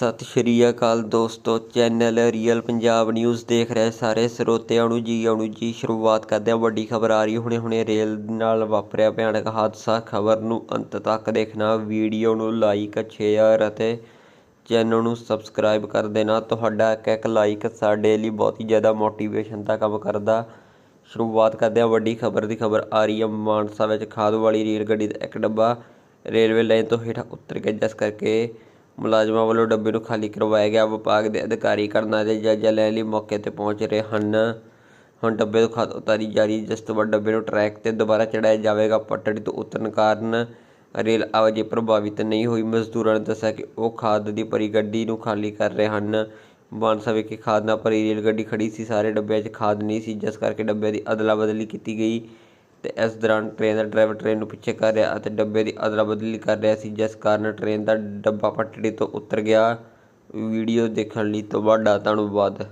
ਸਤਿ ਸ਼੍ਰੀ ਅਕਾਲ ਦੋਸਤੋ, channel real Punjab news ਦੇਖ ਰਹੇ ਸਾਰੇ ਸਰੋਤਿਆਂ ਨੂੰ ਜੀ, ਆਉਣੂ ਜੀ, ਸ਼ੁਰੂਆਤ ਕਰਦੇ ਹਾਂ। ਵੱਡੀ ਖਬਰ ਆ ਰਹੀ ਹੁਣੇ ਹੁਣੇ ਰੇਲ ਨਾਲ ਵਾਪਰਿਆ ਭਿਆਨਕ ਹਾਦਸਾ। ਖਬਰ ਨੂੰ ਅੰਤ ਤੱਕ ਦੇਖਣਾ, ਵੀਡੀਓ ਨੂੰ ਲਾਈਕ ਸ਼ੇਅਰ ਅਤੇ ਚੈਨਲ ਨੂੰ ਸਬਸਕ੍ਰਾਈਬ ਕਰ ਦੇਣਾ। ਤੁਹਾਡਾ ਇੱਕ ਇੱਕ ਲਾਈਕ ਸਾਡੇ ਲਈ ਬਹੁਤ ਹੀ ਜ਼ਿਆਦਾ ਮੋਟੀਵੇਸ਼ਨ ਦਾ ਕੰਮ ਕਰਦਾ। ਸ਼ੁਰੂਆਤ ਕਰਦੇ ਹਾਂ, ਵੱਡੀ ਖਬਰ ਦੀ ਖਬਰ ਆ ਰਹੀ ਹੈ। ਮਾਨਸਾ ਵਿੱਚ ਖਾਦ ਵਾਲੀ ਰੇਲ ਗੱਡੀ ਦਾ ਇੱਕ ਡੱਬਾ ਰੇਲਵੇ ਲਾਈਨ ਤੋਂ ਹੇਠਾਂ ਉਤਰ ਗਿਆ ਜਿਸ ਕਰਕੇ ਮੁਲਾਜ਼ਮਾਂ ਵੱਲੋਂ ਡੱਬੇ ਨੂੰ ਖਾਲੀ ਕਰਵਾਇਆ ਗਿਆ। ਵਿਭਾਗ ਦੇ ਅਧਿਕਾਰੀ ਘਟਨਾ ਦੇ ਜਾਇਜ਼ਾ ਲੈਣ ਲਈ ਮੌਕੇ ਤੇ ਪਹੁੰਚ ਰਹੇ ਹਨ। ਹੁਣ ਡੱਬੇ ਤੋਂ ਖਾਦ ਉਤਾਰੀ ਜਾ ਰਹੀ ਜਿਸ ਤੋਂ ਬਾਅਦ ਡੱਬੇ ਨੂੰ ਟਰੈਕ ਤੇ ਦੁਬਾਰਾ ਚੜਾਇਆ ਜਾਵੇਗਾ। ਪਟੜੀ ਤੋਂ ਉਤਰਨ ਕਾਰਨ ਰੇਲ ਆਵਾਜਾਈ ਪ੍ਰਭਾਵਿਤ ਨਹੀਂ ਹੋਈ। ਮਜ਼ਦੂਰਾਂ ਨੇ ਦੱਸਿਆ ਕਿ ਉਹ ਖਾਦ ਦੀ ਭਰੀ ਗੱਡੀ ਨੂੰ ਖਾਲੀ ਕਰ ਰਹੇ ਹਨ। ਮਾਨਸਾ ਵਿਖੇ ਖਾਦ ਨਾਲ ਭਰੀ ਰੇਲ ਗੱਡੀ ਖੜੀ ਸੀ। ਸਾਰੇ ਡੱਬਿਆਂ 'ਚ ਖਾਦ ਨਹੀਂ ਸੀ, ਜਿਸ ਕਰਕੇ ਡੱਬਿਆਂ ਦੀ ਅਦਲਾ ਬਦਲੀ ਕੀਤੀ ਗਈ। ਤੇ ਇਸ ਦੌਰਾਨ ਟ੍ਰੇਨ ਦਾ ਡਰਾਈਵਰ ਟ੍ਰੇਨ ਨੂੰ ਪਿੱਛੇ ਕਰ ਰਿਹਾ ਅਤੇ ਡੱਬੇ ਦੀ ਅਦਲਾ ਬਦਲੀ ਕਰ ਰਿਹਾ ਸੀ, ਜਿਸ ਕਾਰਨ ਟ੍ਰੇਨ ਦਾ ਡੱਬਾ ਪਟੜੀ ਤੋਂ ਉਤਰ ਗਿਆ। ਵੀਡੀਓ ਦੇਖਣ ਲਈ ਤੁਹਾਡਾ ਧੰਨਵਾਦ।